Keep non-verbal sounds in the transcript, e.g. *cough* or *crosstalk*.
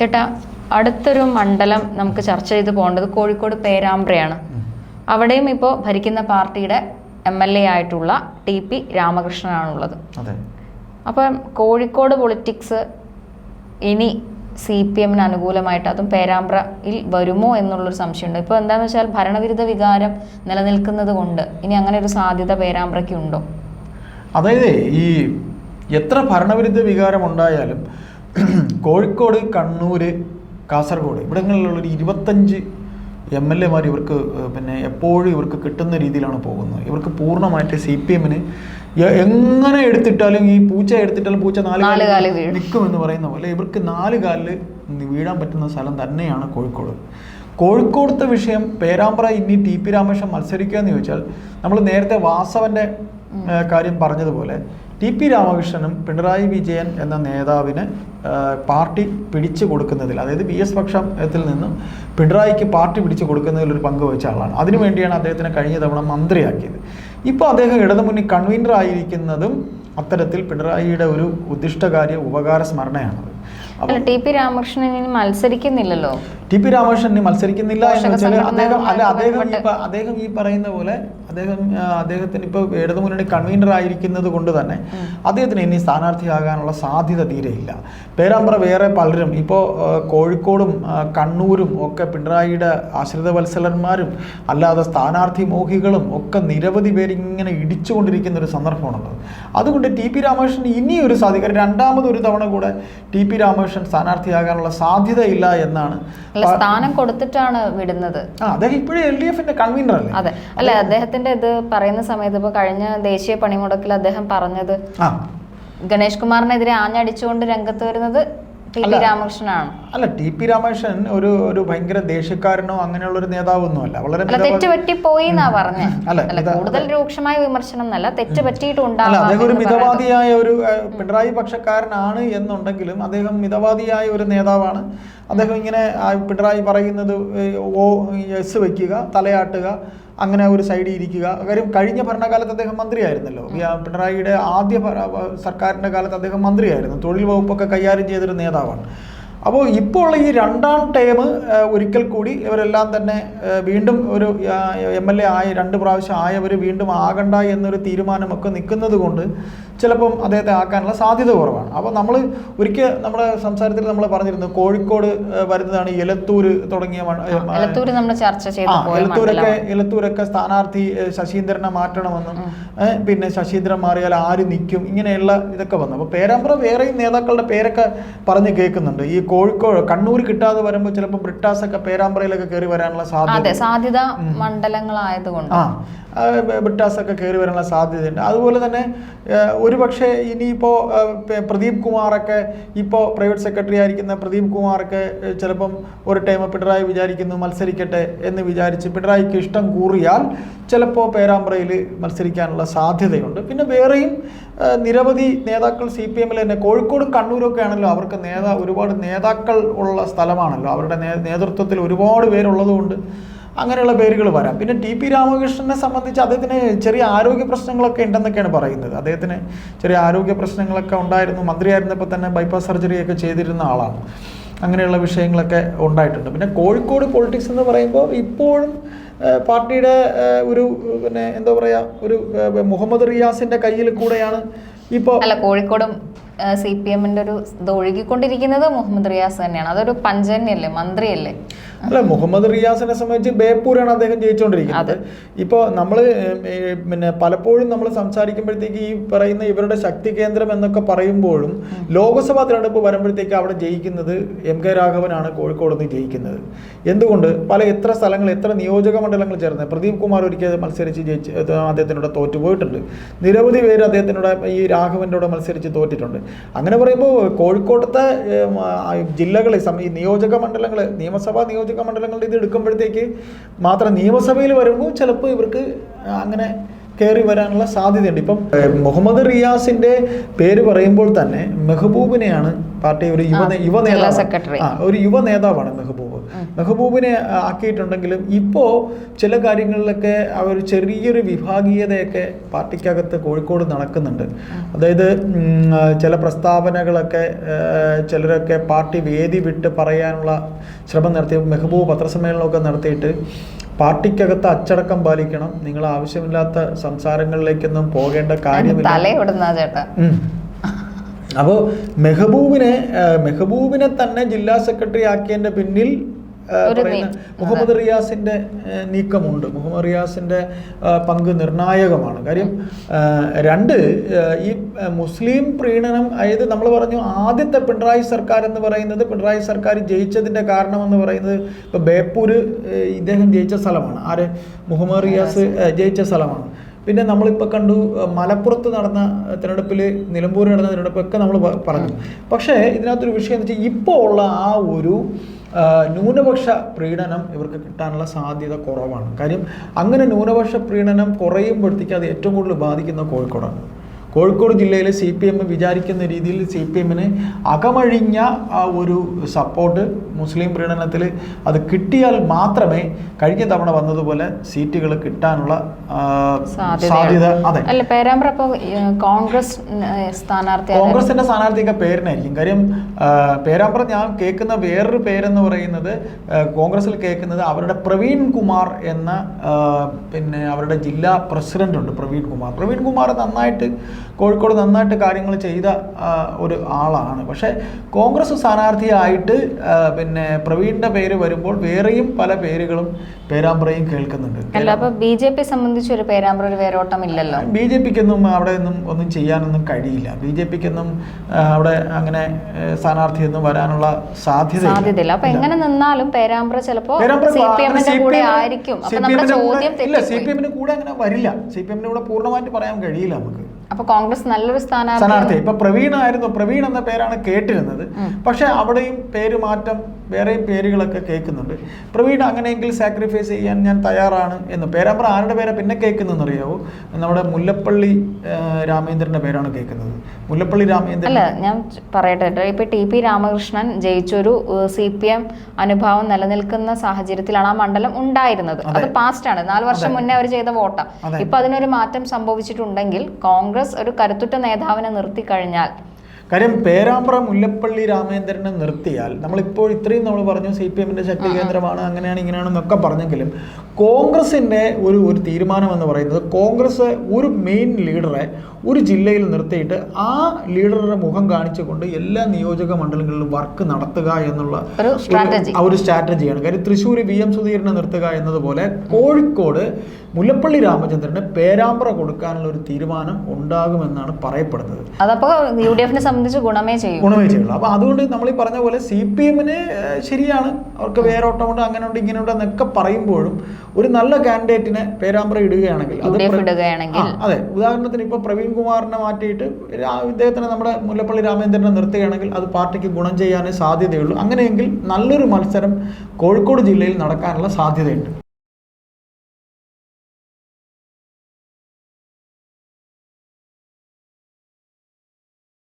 ചേട്ടാ അടുത്തൊരു മണ്ഡലം നമുക്ക് ചർച്ച ചെയ്ത് പോകേണ്ടത് കോഴിക്കോട് പേരാമ്പ്രയാണ്. അവിടെയും ഇപ്പോൾ ഭരിക്കുന്ന പാർട്ടിയുടെ എം എൽ എ ആയിട്ടുള്ള ടി പി രാമകൃഷ്ണനാണുള്ളത്. അപ്പം കോഴിക്കോട് പൊളിറ്റിക്സ് ഇനി സി പി എമ്മിന് അനുകൂലമായിട്ട് അതും പേരാമ്പ്രയിൽ വരുമോ എന്നുള്ളൊരു സംശയമുണ്ട്. ഇപ്പോൾ എന്താണെന്ന് വെച്ചാൽ ഭരണവിരുദ്ധ വികാരം നിലനിൽക്കുന്നത് കൊണ്ട് ഇനി അങ്ങനെ ഒരു സാധ്യത പേരാമ്പ്രയ്ക്ക് ഉണ്ടോ? അതായത് ഈ എത്ര ഭരണവിരുദ്ധ വികാരം ഉണ്ടായാലും *clears throat* കോഴിക്കോട് കണ്ണൂർ കാസർഗോഡ് ഇവിടങ്ങളിലുള്ള ഒരു ഇരുപത്തഞ്ച് എം എൽ എമാർ ഇവർക്ക് പിന്നെ എപ്പോഴും ഇവർക്ക് കിട്ടുന്ന രീതിയിലാണ് പോകുന്നത്. ഇവർക്ക് പൂർണമായിട്ട് സി പി എമ്മിന് എങ്ങനെ എടുത്തിട്ടാലും ഈ പൂച്ച എടുത്തിട്ടാലും പൂച്ച നാല് കാൽ. നിൽക്കും എന്ന് പറയുന്ന പോലെ ഇവർക്ക് നാല് കാലിൽ വീഴാൻ പറ്റുന്ന സ്ഥലം തന്നെയാണ് കോഴിക്കോട്. കോഴിക്കോടത്തെ വിഷയം പേരാമ്പ്ര ഇനി ടി പി രാമേശ്വരം മത്സരിക്കുക എന്ന് ചോദിച്ചാൽ നമ്മൾ നേരത്തെ വാസവന്റെ കാര്യം പറഞ്ഞതുപോലെ ടി പി രാമകൃഷ്ണനും പിണറായി വിജയൻ എന്ന നേതാവിന് പാർട്ടി പിടിച്ചു കൊടുക്കുന്നതിൽ അതായത് ബി എസ് പക്ഷത്തിൽ നിന്നും പിണറായിക്ക് പാർട്ടി പിടിച്ചു കൊടുക്കുന്നതിൽ ഒരു പങ്ക് വഹിച്ച ആളാണ്. അതിനുവേണ്ടിയാണ് അദ്ദേഹത്തിനെ കഴിഞ്ഞ തവണ മന്ത്രിയാക്കിയത്. ഇപ്പോൾ അദ്ദേഹം ഇടതുമുന്നണി കൺവീനർ ആയിരിക്കുന്നതും അത്തരത്തിൽ പിണറായിയുടെ ഒരു ഉദ്ദിഷ്ടകാര്യ ഉപകാര സ്മരണയാണത്. ടി പി രാമകൃഷ്ണൻ മത്സരിക്കുന്നില്ലല്ലോ? ടി പി രാമകൃഷ്ണൻ മത്സരിക്കുന്നില്ല എന്ന് വെച്ചാൽ അദ്ദേഹം അല്ല അദ്ദേഹം ഈ പറയുന്ന പോലെ അദ്ദേഹം അദ്ദേഹത്തിന് ഇപ്പോൾ ഇടതുമുന്നണി കൺവീനർ ആയിരിക്കുന്നത് കൊണ്ട് തന്നെ അദ്ദേഹത്തിന് ഇനി സ്ഥാനാർത്ഥിയാകാനുള്ള സാധ്യത തീരെയില്ല. പേരാമ്പ്ര വേറെ പലരും ഇപ്പോൾ കോഴിക്കോടും കണ്ണൂരും ഒക്കെ പിണറായിയുടെ ആശ്രിത വത്സലന്മാരും അല്ലാതെ സ്ഥാനാർത്ഥി മോഹികളും ഒക്കെ നിരവധി പേര് ഇങ്ങനെ ഇടിച്ചുകൊണ്ടിരിക്കുന്ന ഒരു സന്ദർഭമാണുള്ളത്. അതുകൊണ്ട് ടി പി രാമകൃഷ്ണൻ ഇനിയൊരു സാധ്യത രണ്ടാമത് ഒരു തവണ കൂടെ ടി പി രാമകൃഷ്ണൻ സ്ഥാനാർത്ഥിയാകാനുള്ള സാധ്യതയില്ല എന്നാണ് സ്ഥാനം കൊടുത്തിട്ടാണ് വിടുന്നത്. അദ്ദേഹം ഇപ്പോഴും എൽ ഡി എഫിന്റെ കൺവീനർ അല്ലേ? അതെ. അല്ല അദ്ദേഹത്തിന്റെ ഇത് പറയുന്ന സമയത്ത് ഇപ്പൊ കഴിഞ്ഞ ദേശീയ പണിമുടക്കിൽ അദ്ദേഹം പറഞ്ഞത് ഗണേഷ് കുമാറിനെതിരെ ആഞ്ഞടിച്ചുകൊണ്ട് രംഗത്ത് വരുന്നത് ടി പി. രാമകൃഷ്ണനാണ്. അല്ല ടി പി രാമകൃഷ്ണൻ ഒരു ഒരു ഭയങ്കര ദേഷ്യക്കാരനോ അങ്ങനെയുള്ള ഒരു വളരെ അല്ല വളരെ തെറ്റ് പറ്റിപ്പോയി എന്നാ പറഞ്ഞത് *laughs* കൂടുതൽ രൂക്ഷമായ വിമർശനം എന്നല്ല തെറ്റ് അല്ല അദ്ദേഹം ഒരു മിതവാദിയായ ഒരു പിണറായി പക്ഷക്കാരനാണ് എന്നുണ്ടെങ്കിലും അദ്ദേഹം മിതവാദിയായ ഒരു നേതാവാണ്. അദ്ദേഹം ഇങ്ങനെ പിണറായി പറയുന്നത് ഓ എസ് വെക്കുക തലയാട്ടുക അങ്ങനെ ഒരു സൈഡിൽ ഇരിക്കുക. കാര്യം കഴിഞ്ഞ ഭരണകാലത്ത് അദ്ദേഹം മന്ത്രിയായിരുന്നല്ലോ. പിണറായിയുടെ ആദ്യ സർക്കാരിന്റെ സർക്കാരിന്റെ കാലത്ത് അദ്ദേഹം മന്ത്രിയായിരുന്നു. തൊഴിൽ വകുപ്പൊക്കെ കൈകാര്യം ചെയ്തൊരു നേതാവാണ്. അപ്പോൾ ഇപ്പോൾ ഉള്ള ഈ രണ്ടാം ടേം ഒരിക്കൽ കൂടി ഇവരെല്ലാം തന്നെ വീണ്ടും ഒരു എം എൽ എ ആയ രണ്ട് പ്രാവശ്യം ആയവർ വീണ്ടും ആകണ്ട എന്നൊരു തീരുമാനമൊക്കെ നിൽക്കുന്നത് കൊണ്ട് ചിലപ്പം അദ്ദേഹത്തെ ആക്കാനുള്ള സാധ്യത കുറവാണ്. അപ്പോൾ നമ്മൾ ഒരിക്കൽ നമ്മുടെ സംസാരത്തിൽ നമ്മൾ പറഞ്ഞിരുന്നു കോഴിക്കോട് വരുന്നതാണ് എലത്തൂര് എലത്തൂർ തുടങ്ങിയ എലത്തൂരൊക്കെ എലത്തൂരൊക്കെ സ്ഥാനാർത്ഥി ശശീന്ദ്രനെ മാറ്റണമെന്നും പിന്നെ ശശീന്ദ്രൻ മാറിയാൽ ആര് നിൽക്കും ഇങ്ങനെയുള്ള ഇതൊക്കെ വന്നു. അപ്പോൾ പേരാമ്പ്ര വേറെയും നേതാക്കളുടെ പേരൊക്കെ പറഞ്ഞ് കേൾക്കുന്നുണ്ട്. ഈ കോഴിക്കോട് കണ്ണൂർ കിട്ടാതെ വരുമ്പോൾ ചിലപ്പോൾ ബ്രിട്ടാസ് ഒക്കെ പേരാമ്പ്രയിലൊക്കെ കയറി വരാനുള്ള സാധ്യത സാധ്യത മണ്ഡലങ്ങളായതുകൊണ്ട്. ആ ആ, ബ്രിട്ടാസ് ഒക്കെ കയറി വരാനുള്ള സാധ്യതയുണ്ട്. അതുപോലെ തന്നെ ഏഹ്, ഒരു പക്ഷേ ഇനിയിപ്പോൾ പ്രദീപ് കുമാറൊക്കെ ഇപ്പോൾ പ്രൈവറ്റ് സെക്രട്ടറി ആയിരിക്കുന്ന പ്രദീപ് കുമാറൊക്കെ ചിലപ്പം ഒരു ടൈം പിണറായി വിചാരിക്കുന്നു മത്സരിക്കട്ടെ എന്ന് വിചാരിച്ച് പിണറായിക്ക് ഇഷ്ടം കൂറിയാൽ ചിലപ്പോൾ പേരാമ്പ്രയിൽ മത്സരിക്കാനുള്ള സാധ്യതയുണ്ട്. പിന്നെ വേറെയും നിരവധി നേതാക്കൾ സി പി എമ്മിൽ തന്നെ കോഴിക്കോടും കണ്ണൂരൊക്കെ ആണല്ലോ അവർക്ക് നേതാ ഒരുപാട് നേതാക്കൾ ഉള്ള സ്ഥലമാണല്ലോ. അവരുടെ നേതൃത്വത്തിൽ ഒരുപാട് പേരുള്ളതുകൊണ്ട് അങ്ങനെയുള്ള പേരുകൾ വരാം. പിന്നെ ടി പി രാമകൃഷ്ണനെ സംബന്ധിച്ച് അദ്ദേഹത്തിന് ചെറിയ ആരോഗ്യ പ്രശ്നങ്ങളൊക്കെ ഉണ്ടെന്നൊക്കെയാണ് പറയുന്നത്. അദ്ദേഹത്തിന് ചെറിയ ആരോഗ്യ പ്രശ്നങ്ങളൊക്കെ ഉണ്ടായിരുന്നു. മന്ത്രിയായിരുന്നപ്പോൾ തന്നെ ബൈപ്പാസ് സർജറിയൊക്കെ ചെയ്തിരുന്ന ആളാണ്. അങ്ങനെയുള്ള വിഷയങ്ങളൊക്കെ ഉണ്ടായിട്ടുണ്ട്. പിന്നെ കോഴിക്കോട് പൊളിറ്റിക്സ് എന്ന് പറയുമ്പോൾ ഇപ്പോഴും പാർട്ടിയുടെ ഒരു പിന്നെ എന്താ പറയാ ഒരു മുഹമ്മദ് റിയാസിന്റെ കയ്യിൽ കൂടെയാണ് ഇപ്പോൾ അല്ല കോഴിക്കോടും സി പി എമ്മിന്റെ ഒരു ഇത് ഒഴുകിക്കൊണ്ടിരിക്കുന്നത് മുഹമ്മദ് റിയാസ് തന്നെയാണ്. അതൊരു പഞ്ചന്യല്ലേ മന്ത്രിയല്ലേ? അല്ല മുഹമ്മദ് റിയാസിനെ സംബന്ധിച്ച് ബേപ്പൂരാണ് അദ്ദേഹം ജയിച്ചുകൊണ്ടിരിക്കുന്നത് ഇപ്പോൾ നമ്മൾ പിന്നെ പലപ്പോഴും നമ്മൾ സംസാരിക്കുമ്പോഴത്തേക്ക് ഈ പറയുന്ന ഇവരുടെ ശക്തി കേന്ദ്രം എന്നൊക്കെ പറയുമ്പോഴും ലോക്സഭാ തിരഞ്ഞെടുപ്പ് വരുമ്പോഴത്തേക്ക് അവിടെ ജയിക്കുന്നത് എം കെ രാഘവനാണ് കോഴിക്കോട് നിന്ന് ജയിക്കുന്നത്. എന്തുകൊണ്ട്? പല എത്ര സ്ഥലങ്ങൾ എത്ര നിയോജക മണ്ഡലങ്ങൾ ചേർന്ന്. പ്രദീപ് കുമാർ ഒരിക്കൽ മത്സരിച്ച് ജയിച്ച് അദ്ദേഹത്തിനോട് തോറ്റുപോയിട്ടുണ്ട്. നിരവധി പേര് അദ്ദേഹത്തിനോട് ഈ രാഘവന്റെ കൂടെ മത്സരിച്ച് തോറ്റിട്ടുണ്ട്. അങ്ങനെ പറയുമ്പോൾ കോഴിക്കോട്ടത്തെ ജില്ലകൾ ഈ നിയോജക മണ്ഡലങ്ങൾ നിയമസഭാ നിയോജക മണ്ഡലങ്ങളുടെ ഇത് എടുക്കുമ്പോഴത്തേക്ക് മാത്രം നിയമസഭയിൽ വരുമ്പോൾ ചിലപ്പോൾ ഇവർക്ക് അങ്ങനെ കയറി വരാനുള്ള സാധ്യതയുണ്ട്. ഇപ്പം മുഹമ്മദ് റിയാസിന്റെ പേര് പറയുമ്പോൾ തന്നെ മെഹബൂബിനെയാണ് പാർട്ടി ഒരു യുവ യുവ നേതാവ് സെക്രട്ടറി. ആ ഒരു യുവ നേതാവാണ് മെഹബൂബ്. മെഹബൂബിനെ ആക്കിയിട്ടുണ്ടെങ്കിലും ഇപ്പോൾ ചില കാര്യങ്ങളിലൊക്കെ അവർ ചെറിയൊരു വിഭാഗീയതയൊക്കെ പാർട്ടിക്കകത്ത് കോഴിക്കോട് നടക്കുന്നുണ്ട്. അതായത് ചില പ്രസ്താവനകളൊക്കെ ചിലരൊക്കെ പാർട്ടി വേദി വിട്ട് പറയാനുള്ള ശ്രമം നടത്തി മെഹബൂബ് പത്രസമ്മേളനമൊക്കെ നടത്തിയിട്ട് പാർട്ടിക്കകത്ത് അച്ചടക്കം പാലിക്കണം. നിങ്ങൾ ആവശ്യമില്ലാത്ത സംസാരങ്ങളിലേക്കൊന്നും പോകേണ്ട കാര്യമില്ല. ചേട്ടാ. അപ്പോൾ മെഹബൂബിനെ മെഹബൂബിനെ തന്നെ ജില്ലാ സെക്രട്ടറി ആക്കിയതിന്റെ പിന്നിൽ മുഹമ്മദ് റിയാസിന്റെ നീക്കമുണ്ട്. മുഹമ്മദ് റിയാസിന്റെ പങ്ക് നിർണായകമാണ്. കാര്യം രണ്ട് ഈ മുസ്ലിം പ്രീണനം അതായത് നമ്മൾ പറഞ്ഞു ആദ്യത്തെ പിണറായി സർക്കാർ എന്ന് പറയുന്നത് പിണറായി സർക്കാർ ജയിച്ചതിന്റെ കാരണം എന്ന് പറയുന്നത് ഇപ്പൊ ബേപ്പൂര് ഇദ്ദേഹം ജയിച്ച സ്ഥലമാണ്. ആര്? മുഹമ്മദ് റിയാസ് ജയിച്ച സ്ഥലമാണ്. പിന്നെ നമ്മളിപ്പോൾ കണ്ടു മലപ്പുറത്ത് നടന്ന തിരഞ്ഞെടുപ്പിൽ നിലമ്പൂർ നടന്ന തിരഞ്ഞെടുപ്പൊക്കെ നമ്മൾ പറഞ്ഞു. പക്ഷേ ഇതിനകത്തൊരു വിഷയം എന്ന് വെച്ചാൽ ഇപ്പോൾ ഉള്ള ആ ഒരു ന്യൂനപക്ഷ പ്രീണനം ഇവർക്ക് കിട്ടാനുള്ള സാധ്യത കുറവാണ്. കാര്യം അങ്ങനെ ന്യൂനപക്ഷ പ്രീണനം കുറയുമ്പോഴത്തേക്ക് അത് ഏറ്റവും കൂടുതൽ ബാധിക്കുന്ന കോഴിക്കോടാണ്. കോഴിക്കോട് ജില്ലയിൽ സി പി എം വിചാരിക്കുന്ന രീതിയിൽ സി പി എമ്മിന് അകമഴിഞ്ഞ ആ ഒരു സപ്പോർട്ട് മുസ്ലിം പ്രീണനത്തിൽ അത് കിട്ടിയാൽ മാത്രമേ കഴിഞ്ഞ തവണ വന്നതുപോലെ സീറ്റുകൾ കിട്ടാനുള്ള സാധ്യത അതെ. അല്ല പേരാമ്പ്ര കോൺഗ്രസ് സ്ഥാനാർത്ഥി? കോൺഗ്രസിന്റെ സ്ഥാനാർത്ഥിയൊക്കെ പേരിനായിരിക്കും. കാര്യം പേരാമ്പ്ര ഞാൻ കേൾക്കുന്ന വേറൊരു പേരെന്ന് പറയുന്നത് കോൺഗ്രസിൽ കേൾക്കുന്നത് അവരുടെ പ്രവീൺ കുമാർ എന്ന പിന്നെ അവരുടെ ജില്ലാ പ്രസിഡന്റ് ഉണ്ട് പ്രവീൺ കുമാർ. പ്രവീൺ കുമാർ നന്നായിട്ട് കോഴിക്കോട് നന്നായിട്ട് കാര്യങ്ങൾ ചെയ്ത ഒരു ആളാണ്. പക്ഷേ കോൺഗ്രസ് സ്ഥാനാർത്ഥിയായിട്ട് പിന്നെ പ്രവീണിന്റെ പേര് വരുമ്പോൾ വേറെയും പല പേരുകളും പേരാമ്പ്രയും കേൾക്കുന്നുണ്ട്. അപ്പൊ ബി ജെ പി സംബന്ധിച്ച് ഒരു പേരാമ്പ്ര ഒരു വേരോട്ടം ഇല്ലല്ലോ ബി ജെ പിക്കൊന്നും അവിടെ ഒന്നും ഒന്നും ചെയ്യാനൊന്നും കഴിയില്ല. ബി ജെ പിക്കൊന്നും അവിടെ അങ്ങനെ സ്ഥാനാർത്ഥി ഒന്നും വരാനുള്ള സാധ്യത സാധ്യതയില്ല. അപ്പൊ എങ്ങനെ നിന്നാലും പേരാമ്പ്ര ചിലപ്പോ സി പി എമ്മിന്റെ കൂടെ ആയിരിക്കും. ഇല്ല സി പി എമ്മിന് കൂടെ അങ്ങനെ വരില്ല. സി പി എമ്മിന്റെ കൂടെ പൂർണമായിട്ട് പറയാൻ കഴിയില്ല നമുക്ക്. അപ്പൊ കോൺഗ്രസ് നല്ലൊരു സ്ഥാനാർത്ഥി സ്ഥാനാർത്ഥി. ഇപ്പൊ പ്രവീൺ ആയിരുന്നു പ്രവീൺ എന്ന പേരാണ് കേട്ടിരുന്നത്. പക്ഷെ അവിടെയും പേര് മാറ്റം വേറെയും പേരുകളൊക്കെ കേൾക്കുന്നുണ്ട്. പ്രവീൺ അങ്ങനെയെങ്കിൽ സാക്രിഫൈസ് ചെയ്യാൻ ഞാൻ തയ്യാറാണ് എന്ന് പേരാമ്പ്ര ആരുടെ പേരെ പിന്നെ കേൾക്കുന്നതെന്ന് അറിയാവോ നമ്മുടെ മുല്ലപ്പള്ളി രാമേന്ദ്രന്റെ പേരാണ് കേൾക്കുന്നത്. മുല്ലപ്പള്ളി രാമേന്ദ്രൻ അല്ല ഞാൻ പറയട്ടെ കേട്ടോ. ഇപ്പൊ ടി പി രാമകൃഷ്ണൻ ജയിച്ചൊരു സി പി എം അനുഭാവം നിലനിൽക്കുന്ന സാഹചര്യത്തിലാണ് ആ മണ്ഡലം ഉണ്ടായിരുന്നത്. അത്. പാസ്റ്റ് ആണ്. നാല് വർഷം മുന്നേ അവർ ചെയ്ത വോട്ടാണ്. ഇപ്പൊ അതിനൊരു മാറ്റം സംഭവിച്ചിട്ടുണ്ടെങ്കിൽ കോൺഗ്രസ് ഒരു കരുത്തുറ്റ നേതാവിനെ നിർത്തി കഴിഞ്ഞാൽ കാര്യം പേരാമ്പ്ര മുല്ലപ്പള്ളി രാമേന്ദ്രനെ നിർത്തിയാൽ നമ്മളിപ്പോൾ ഇത്രയും നമ്മൾ പറഞ്ഞു സി പി എമ്മിന്റെ ശക്തി കേന്ദ്രമാണ് അങ്ങനെയാണ് ഇങ്ങനെയാണെന്നൊക്കെ പറഞ്ഞെങ്കിലും കോൺഗ്രസിന്റെ ഒരു ഒരു തീരുമാനം എന്ന് പറയുന്നത് കോൺഗ്രസ് ഒരു മെയിൻ ലീഡറെ ഒരു ജില്ലയിൽ നിർത്തിയിട്ട് ആ ലീഡറുടെ മുഖം കാണിച്ചുകൊണ്ട് എല്ലാ നിയോജക മണ്ഡലങ്ങളിലും വർക്ക് നടത്തുക എന്നുള്ള ഒരു strategy. ആ ഒരു സ്ട്രാറ്റജിയാണ് കാര്യം തൃശ്ശൂർ വി എം സുധീരനെ നിർത്തുക എന്നതുപോലെ കോഴിക്കോട് മുല്ലപ്പള്ളി രാമചന്ദ്രന് പേരാമ്പ്ര കൊടുക്കാനുള്ള ഒരു തീരുമാനം ഉണ്ടാകുമെന്നാണ് പറയപ്പെടുന്നത്. അതപ്പോ യു ഡി എഫിനെ സംബന്ധിച്ച് ഗുണമേ ചെയ്യും. ഗുണമേ ചെയ്യുള്ളൂ. അപ്പോൾ അതുകൊണ്ട് നമ്മൾ ഈ പറഞ്ഞ പോലെ സി പി എമ്മിന് ശരിയാണ്. അവർക്ക് വേരോട്ടമുണ്ട് അങ്ങനെ ഉണ്ട് ഇങ്ങനെ ഉണ്ട് എന്നൊക്കെ പറയുമ്പോഴും ഒരു നല്ല കാൻഡിഡേറ്റിനെ പേരാമ്പ്ര ഇടുകയാണെങ്കിൽ അത് അതെ. ഉദാഹരണത്തിന് ഇപ്പോൾ പ്രവീൺ കുമാറിനെ മാറ്റിയിട്ട് ഇദ്ദേഹത്തിന് നമ്മുടെ മുല്ലപ്പള്ളി രാമേന്ദ്രനെ നിർത്തുകയാണെങ്കിൽ അത് പാർട്ടിക്ക് ഗുണം ചെയ്യാനേ സാധ്യതയുള്ളൂ. അങ്ങനെയെങ്കിൽ നല്ലൊരു മത്സരം കോഴിക്കോട് ജില്ലയിൽ നടക്കാനുള്ള സാധ്യതയുണ്ട്.